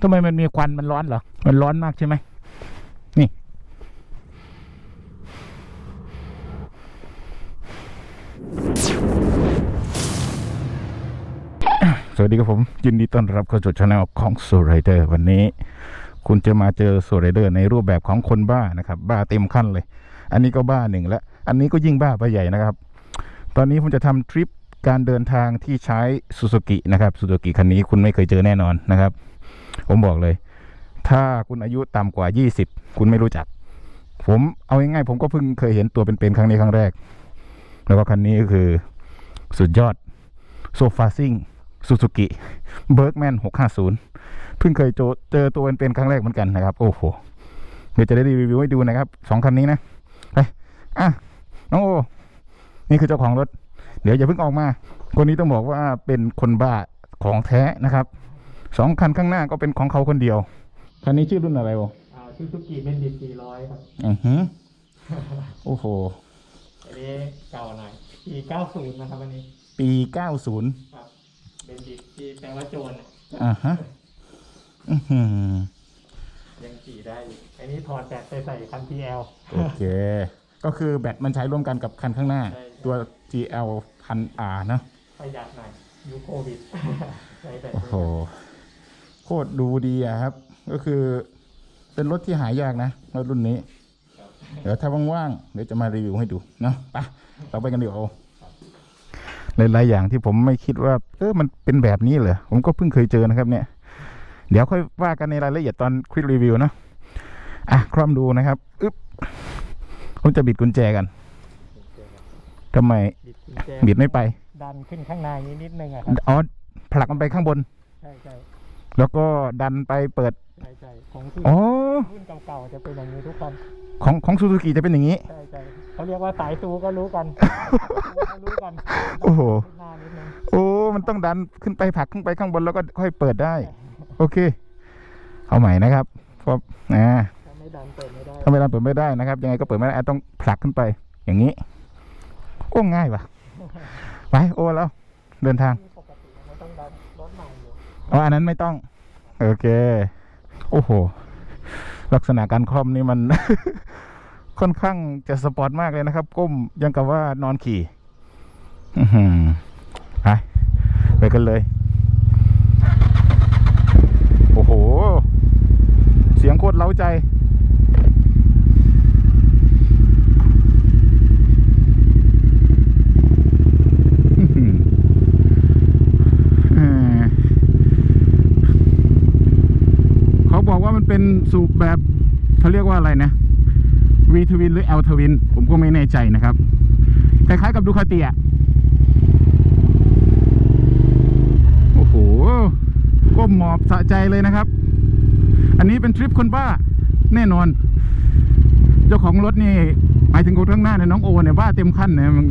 ทำไมมันมีควันมันร้อนเหรอ มันร้อนมากใช่ไหมนี่ สวัสดีครับผม ยินดีต้อนรับเข้าสู่ช anel ของโซไรเดอร์วันนี้ คุณจะมาเจอโซไรเดอร์ในรูปแบบของคนบ้านะครับ บ้าเต็มขั้นเลย อันนี้ก็บ้าหนึ่งแล้วอันนี้ก็ยิ่งบ้าไปใหญ่นะครับ ตอนนี้ผมจะทำทริปการเดินทางที่ใช้ซูซูกินะครับซูซูกิคันนี้คุณไม่เคยเจอแน่นอนนะครับ ผมบอกเลย ถ้าคุณอายุต่ำกว่า 20 คุณไม่รู้จัก ผมเอาง่ายๆผมก็เพิ่งเคยเห็นตัวเป็นๆครั้งนี้ครั้งแรก แล้วก็คันนี้ก็คือสุดยอดโซฟาซิ่งซูซูกิเบิร์กแมน650 เพิ่งเคยเจอเจอตัวเป็นๆครั้งแรกเหมือนกันนะครับ โอ้โหเดี๋ยวจะได้รีวิวให้ดูนะครับสองคันนี้นะไปอะน้องโอนี่คือเจ้าของรถ เดี๋ยวอย่าเพิ่งออกมา คนนี้ต้องบอกว่าเป็นคนบ้าของแท้นะครับ สองคันข้างหน้าก็เป็นของเขาคนเดียว คันนี้ชื่อรุ่นอะไรโออ่าซูซูกิเบนดิต400ครับ อือหือโอ้โห อันนี้เก่าหน่อยปี90นะครับอันนี้ ปี90ครับเบนดิตที่แปลว่าโจรน่ะอ่าฮะอือหือยังขี่ได้อยู่อันนี้ถอดแบตไปใส่คัน TL โอเค ก็คือแบตมันใช้ร่วมกันกับคันข้างหน้า ใช่ ตัว GL พัน R นะประหยัดหน่อยยุคโควิด ใช้แบตโอ้โห โคตรดูดีอะครับ ก็คือเป็นรถที่หายากนะรถรุ่นนี้ เดี๋ยวถ้าว่างๆเดี๋ยวจะมารีวิวให้ดูเนาะไปเราไปกันดีกว่าโอหลายๆอย่างที่ผมไม่คิดว่า เออมันเป็นแบบนี้เหรอผมก็เพิ่งเคยเจอนะครับเนี่ย เดี๋ยวค่อยว่ากันในรายละเอียดตอนควิดรีวิวเนาะอะคร่อมดูนะครับอึ๊บผมจะบิดกุญแจกันทำไมบิดกุญแจบิดไม่ไป ดันขึ้นข้างในนิดนิดนึงอะครับอ๋อผลักมันไปข้างบน ใช่ใช่ แล้วก็ดันไปเปิดใช่ใช่ของที่อ๋อรุ่นเก่าๆจะเป็นอย่างนี้ทุกคันของของซูซูกิจะเป็นอย่างนี้ ใช่ใช่เขาเรียกว่าสายซูก็รู้กันเขารู้กันโอ้โหขึ้นหน้านิดนึงโอ้ มันต้องดันขึ้นไปผลักขึ้นไปข้างบนแล้วก็ค่อยเปิดได้ โอเค เอาใหม่นะครับเพราะนะถ้าไม่ดันเปิดไม่ได้ถ้าไม่ดันเปิดไม่ได้นะครับ ยังไงก็เปิดไม่ได้อะต้องผลักขึ้นไป อย่างนี้ โอ้ง่ายว่ะไปโอ้แล้วเดินทาง ที่ปกติไม่ต้องดันรถใหม่ อ๋ออันนั้นไม่ต้อง โอเค โอ้โห ลักษณะการคล่อมนี่มัน ค่อนข้างจะสปอร์ตมากเลยนะครับ ก้มยังกับว่านอนขี่ อืมไปไปกันเลย โอ้โห เสียงโคตรเล้าใจ อื้อหือเอ่อ เป็นสูบแบบเขาเรียกว่าอะไรนะ V ทวินหรือ L ทวินผมก็ไม่แน่ใจนะครับคล้ายๆกับดูคาติอะโอ้โหก้มหมอบสะใจเลยนะครับ อันนี้เป็นทริปคนบ้าแน่นอน เจ้าของรถนี่หมายถึงคนข้างหน้าเนี่ยน้องโอเนี่ยบ้าเต็มขั้นเนี่ยมัน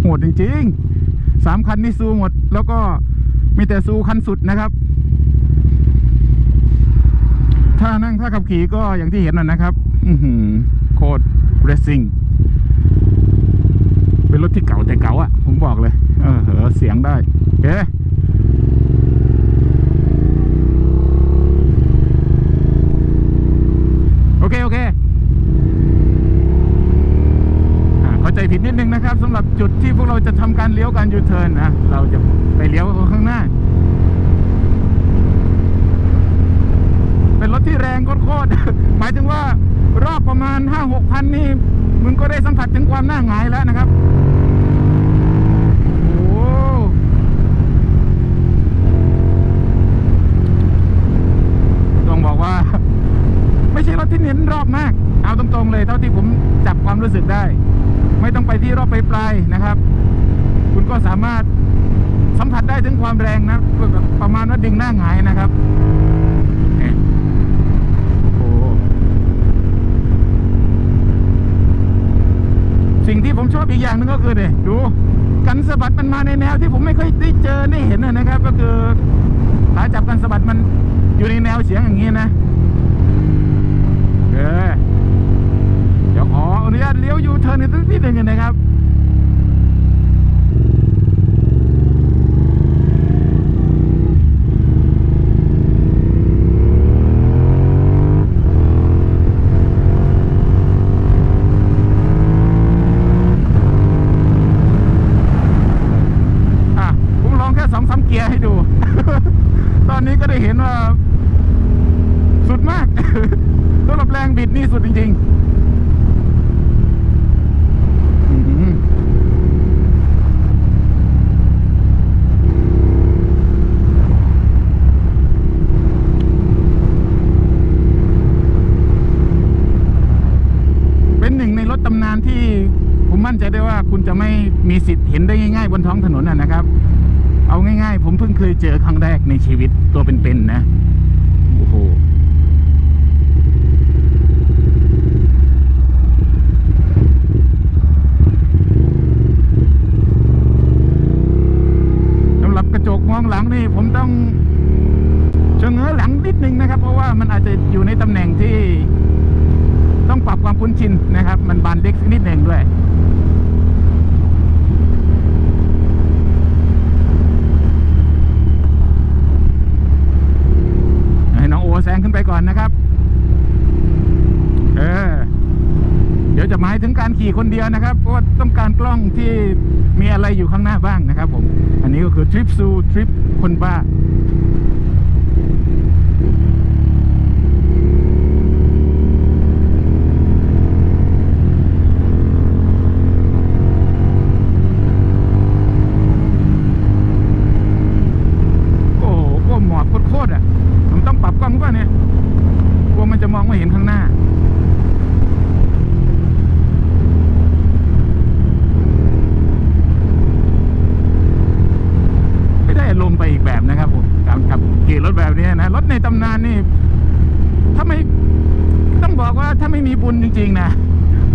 โหดจริงๆสามคันนี่ซูหมด แล้วก็มีแต่ซูคันสุดนะครับ ถ้านั่งถ้าขับขี่ก็อย่างที่เห็นน่ะนะครับโคตรเรซซิ่งเป็นรถที่เก่าแต่เก่าอะผมบอกเลย เออเหอเสียงได้เอ๊โอเค โอเคเข้าใจผิดนิดนึงนะครับสำหรับจุดที่พวกเราจะทำการเลี้ยวการยูเทิร์นนะ เราจะไปเลี้ยวข้างหน้า เป็นรถที่แรงโคตรๆหมายถึงว่ารอบประมาณห้าหกพันนี่มึงก็ได้สัมผัสถึงความหน้าหงายแล้วนะครับโอ้ต้องบอกว่า ไม่ใช่รถที่เน้นรอบมาก เอาตรงๆเลย เท่าที่ผมจับความรู้สึกได้ ไม่ต้องไปที่รอบปลายๆนะครับ คุณก็สามารถสัมผัสได้ถึงความแรงนะ ประมาณว่าดึงหน้าหงายนะครับ โอ้โห สิ่งที่ผมชอบอีกอย่างหนึงก็คือเนี่ยดูกันสะบัดมันมาในแนวที่ผมไม่เคยได้เจอได้เห็นนะครับ ก็คือขาจับกันสะบัดมันอยู่ในแนวเสียงอย่างนี้นะเออเดี๋ยวขออนุญาตเลี้ยวยูเทิร์นกันสักทีหนึ่งนะครับ โสองสามเกียร์ให้ดู ต อนนี้ก็ได้เห็นว่า สุดมากสำหรับแรงบิดนี่สุดจริงๆเป็นหนึ่งในรถตำนานที่ผมมั่นใจได้ว่าคุณจะไม่มีสิทธิ์เห็นได้ง่ายๆบนท้องถนนนะนะครับ เอาง่ายๆ ผมเพิ่งเคยเจอครั้งแรกในชีวิตตัวเป็นๆนะโอ้โห ขี่คนเดียวนะครับเพราะว่าต้องการกล้องที่มีอะไรอยู่ข้างหน้าบ้างนะครับผม อันนี้ก็คือทริปซูทริปคนบ้า โอ้โหก้มหมอบโคตรๆอะ ผมต้องปรับกล้องป่ะเนี่ย กลัวมันจะมองไม่เห็นข้างหน้า ไม่ได้อารมณ์ไปอีกแบบนะครับผมกับกับขี่รถแบบนี้นะ รถในตำนานนี่ ถ้าไม่ ต้องบอกว่าถ้าไม่มีบุญจริง ๆ นะ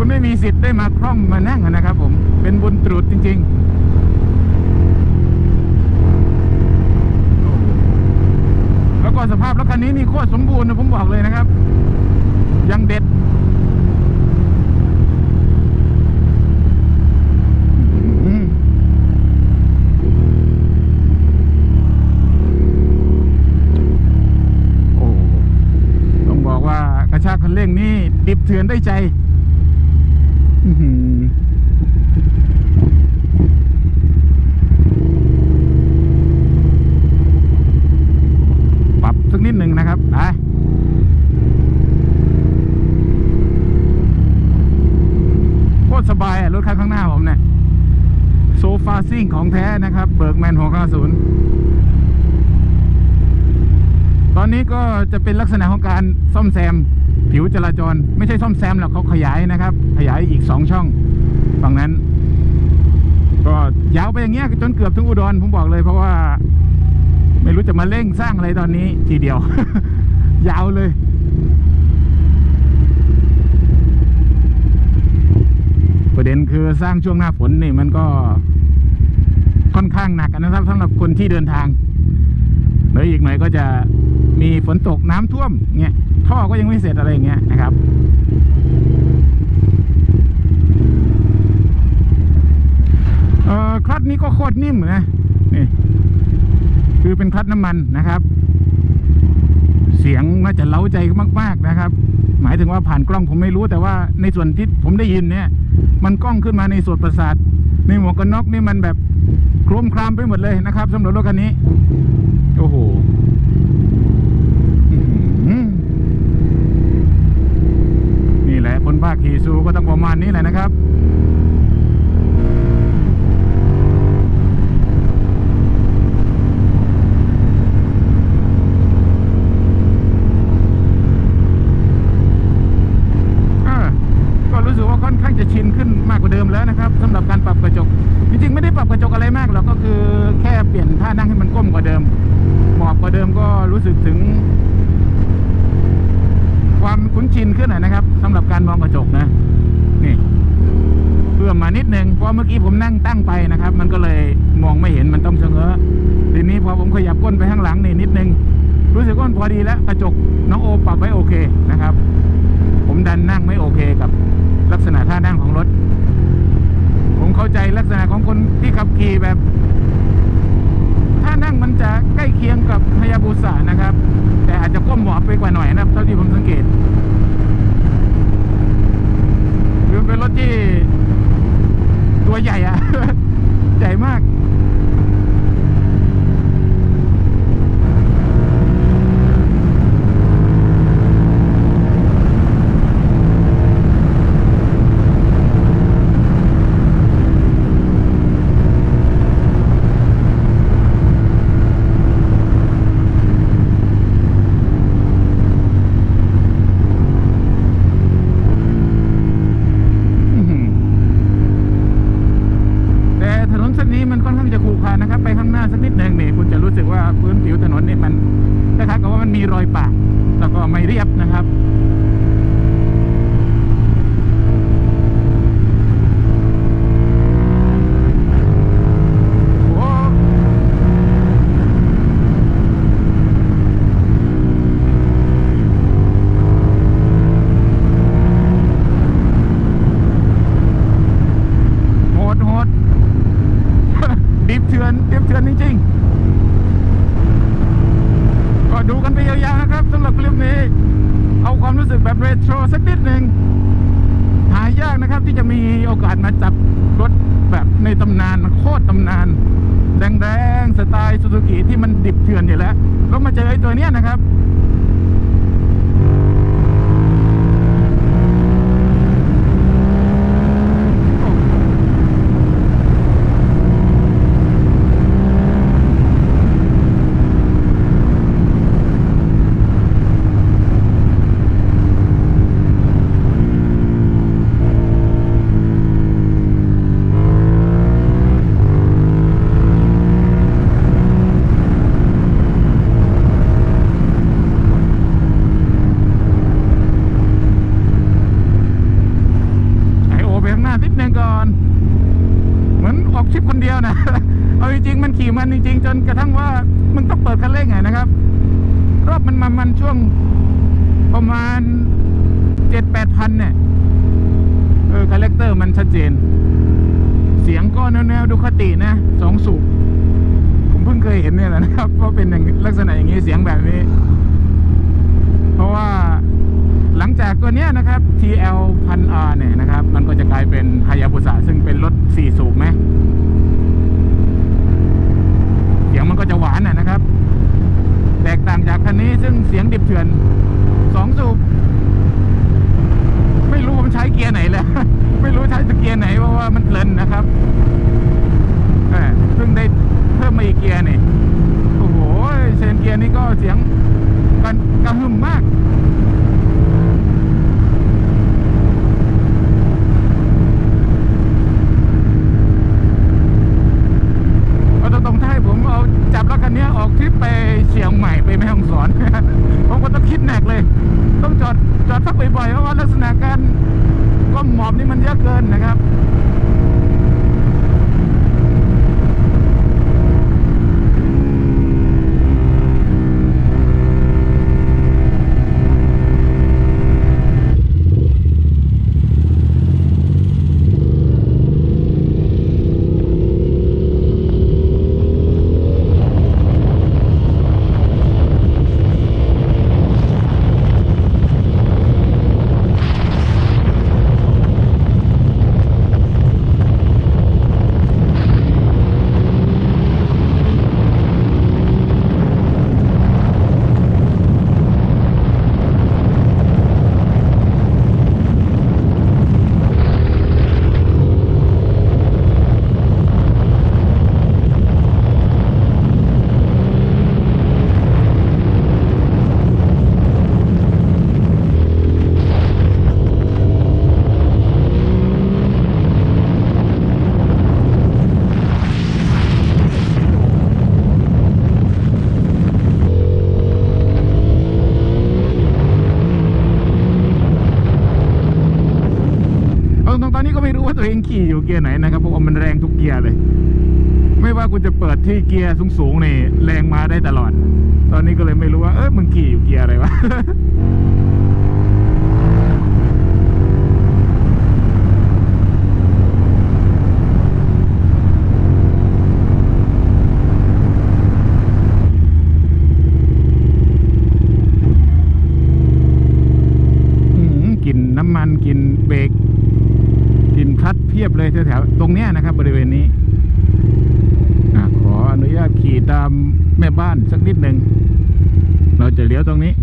คุณไม่มีสิทธิ์ได้มาคล่อมมานั่งนะครับ ผมเป็นบุญตรุษจริง ๆแล้วก็สภาพรถคันนี้นี่โคตรสมบูรณ์นะผมบอกเลยนะครับ ยังเด็ดโอ้ต้องบอกว่ากระชากคันเร่งนี่ดิบเถื่อนได้ใจ ปรับสักนิดหนึ่งนะครับไปโคตรสบายอะรถคันข้างหน้าผมเนี่ยโซฟาซิ่งของแท้นะครับ เบิร์กแมน650ตอนนี้ก็จะเป็นลักษณะของการซ่อมแซม ผิวจราจรไม่ใช่ซ่อมแซมหรอกเขาขยายนะครับ ขยายอีกสองช่องฝั่งนั้น ก็ยาวไปอย่างเงี้ยจนเกือบถึงอุดรผมบอกเลย เพราะว่า ไม่รู้จะมาเร่งสร้างอะไรตอนนี้ทีเดียว ยาวเลยประเด็นคือสร้างช่วงหน้าฝนนี่มันก็ค่อนข้างหนักนะครับสำหรับคนที่เดินทางเดี๋ยวอีกหน่อยก็จะ มีฝนตกน้ำท่วมเงี้ยท่อก็ยังไม่เสร็จอะไรอย่างเงี้ยนะครับเอ่อคลัตช์นี้ก็โคตรนิ่มนะนี่คือเป็นคลัตช์น้ำมันนะครับ เสียงน่าจะเล้าใจมาก ๆนะครับ หมายถึงว่าผ่านกล้องผมไม่รู้แต่ว่าในส่วนที่ผมได้ยินเนี่ย มันกล้องขึ้นมาในส่วนประสาทในหมวกกันน็อกนี่มันแบบโครมครามไปหมดเลยนะครับสำหรับรถคันนี้ โอ้โหอื้อหือนี่าคขี่ซูก็ต้องประมาณนี้แหละนะครับ อ่าก็รู้สึกว่าค่อนข้างจะชินขึ้นมากกว่าเดิมแล้วนะครับสำหรับการปรับกระจก จริงๆ ไม่ได้ปรับกระจกอะไรมากหรอกก็คือแค่เปลี่ยนท่านั่งให้มันก้มกว่าเดิมหมอบกว่าเดิมก็รู้สึกถึง ความคุ้นชินขึ้นนะนะครับสำหรับการมองกระจกนะ นี่ เพิ่มมานิดนึงเพราะเมื่อกี้ผมนั่งตั้งไปนะครับ มันก็เลยมองไม่เห็นมันต้องเฉง้อทีนี้พอผม ขยับก้นไปข้างหลังนี่นิดนึง รู้สึกว่ามันพอดีแล้วกระจกน้องโอปรับไว้โอเคนะครับ ผมดันนั่งไม่โอเคกับ ลักษณะท่านั่งของรถ ผมเข้าใจลักษณะของคนที่ขับขี่แบบท่านั่งมันจะใกล้เคียงกับฮายาบุสะนะครับ แต่อาจจะก้มหมอบไปกว่าหน่อยนะครับเท่าที่ผมสังเกตคือเป็นรถที่ตัวใหญ่อะใหญ่มาก ว่าพื้นผิวถนนนี่มันคล้ายๆกับว่ามันมีรอยปะแล้วก็ไม่เรียบนะครับ โอ้โหดโหด ดิบเถื่อนดิบเถื่อนจริงๆ ก็ดูกันไปยาวๆนะครับสำหรับคลิปนี้ เอาความรู้สึกแบบเรโทรสักนิดหนึ่ง หายากนะครับที่จะมีโอกาสมาจับรถแบบในตำนานโคตรตำนาน แดงสไตล์ซูซูกิที่มันดิบเถื่อนอยู่แล้วแล้วมาเจอไอ้ตัวเนี้ยนะครับ ไอโอไปข้างหน้านิดนึงก่อน เหมือนออกชิปคนเดียวนะ เอาจริงๆมันขี่มันจริงๆ จนกระทั่งว่ามึงต้องเปิดคันเร่งไงนะครับ รอบมันมามันช่วงประ มาณเจ็ดแปดพันเนี่ย เออคาแรคเตอร์มันชัดเจน เสียงก็แนวๆดูคตินะสองสูบผมเพิ่งเคยเห็นเนี่ยแหละนะครับ ว่าเป็นอย่างลักษณะอย่างนี้เสียงแบบนี้ เพราะว่าหลังจากตัวเนี้ยนะครับ TL 1000 R เนี่ยนะครับ มันก็จะกลายเป็นฮายาบุสะซึ่งเป็นรถ4สูบไหมเสียงมันก็จะหวานนะนะครับ แตกต่างจากคันนี้ซึ่งเสียงดิบเถื่อนสองสูบไม่รู้มันใช้เกียร์ไหนแล้ว ไม่รู้ใช้เกียร์ไหนเพราะว่ามันเพลินนะครับเพิ่งได้เพิ่มมาอีกเกียร์นี่โอ้โหเชนเกียร์นี่ก็เสียงกันกระหึ่มมาก เอาตรงๆถ้าให้ผมเอาจับรถคันนี้ออกทริปไปเชียงใหม่ไปแม่ฮ่องสอน ผมก็ต้องคิดหนักเลย ต้องจอดจอดพักบ่อยๆเพราะว่าลักษณะการก้มหมอบนี่มันเยอะเกินนะครับ เอาตรงๆตอนนี้ก็ไม่รู้ว่าตัวเองขี่อยู่ เกียร์ไหนนะครับเพราะว่ามันแรงทุกเกียร์เลย ไม่ว่าคุณจะเปิดที่เกียร์สูงๆนี่แรงมาได้ตลอด ตอนนี้ก็เลยไม่รู้ว่าเออมึงขี่อยู่เกียร์อะไรวะ อืมกลิ่นน้ำมันกลิ่นเบรกกลิ่นคลัตช์เพียบเลยแถวๆ ตรงเนี้ยนะครับบริเวณนี้อขออนุญาตขี่ตามแม่บ้านสักนิดหนึ่ง เราจะเลี้ยวตรงนี้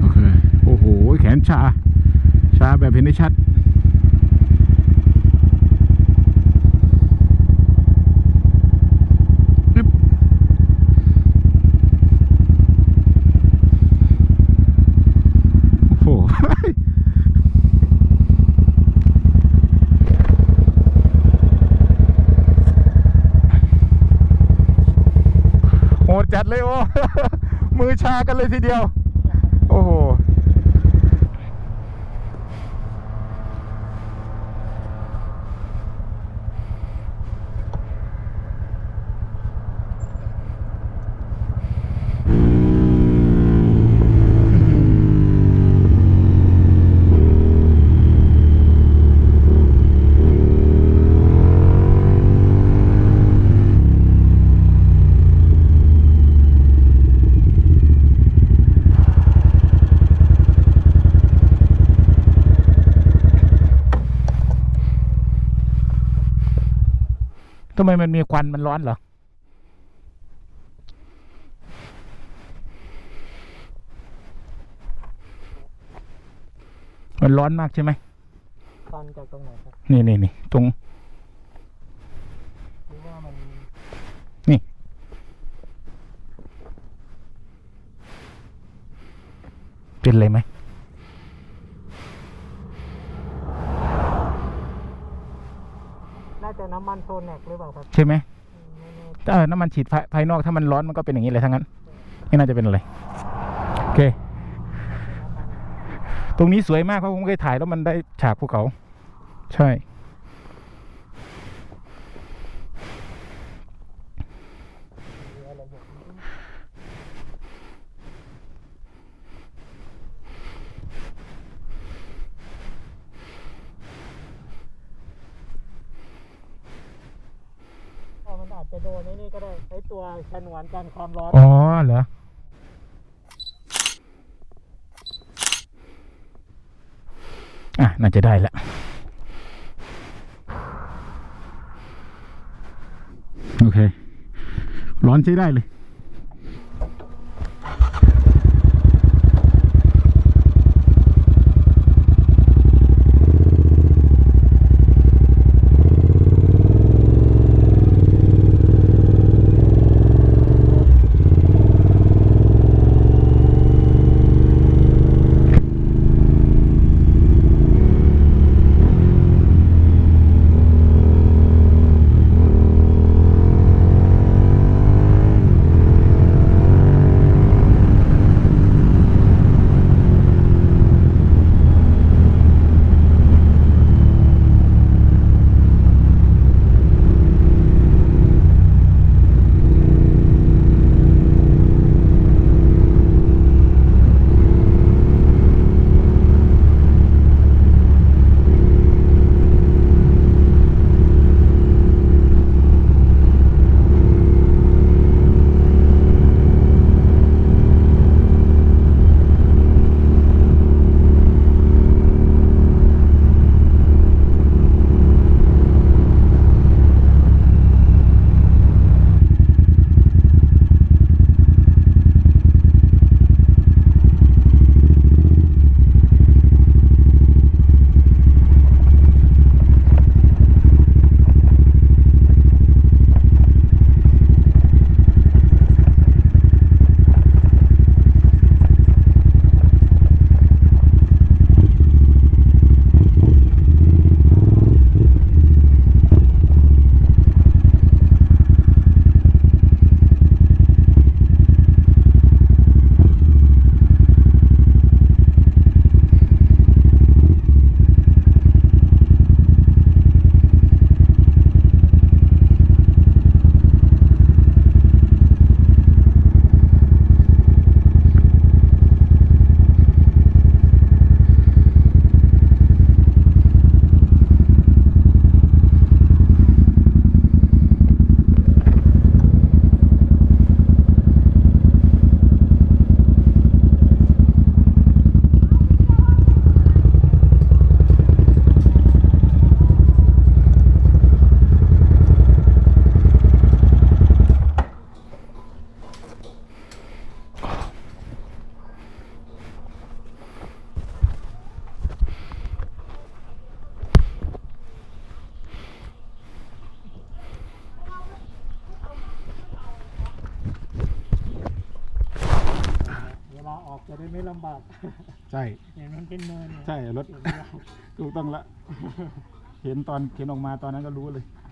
โอเค โอ้โห แขนชา ชาแบบเห็นได้ชัดปึ๊บโอ้โห จัดเลยโอ้ มือชากันเลยทีเดียว ไมมันมีควันมันร้อนเหรอมันร้อนมากใช่ไหมควันจากตรงไหนครับ นี่นี่นี่ตรงหรือว่ามันเป็นอะไรไหม น่าจะน้ำมันโซแนกหรือเปล่าครับใช่ไหมไม่แน่เออน้ำมันฉีดภายภายนอกถ้ามันร้อนมันก็เป็นอย่างนี้เลยทั้งนั้นไม่น่าจะเป็นอะไรโอเค ตรงนี้สวยมากเพราะผมเคยถ่ายแล้วมันได้ฉากภูเขา ใช่ มีอะไรอยู่ อาจจะโดนไอ้นี่ก็ได้ใช้ตัวชนวนกันความร้อนอ๋อเหรออะน่าจะได้ละโอเค ร้อนใช้ได้เลยำบากใช่เห็นมันเป็นเนินเนี่ย ใช่รถเห็นไหมล่ะถูกต้องละ เห็นตอนเข็นออกมาตอนนั้นก็รู้เลยอ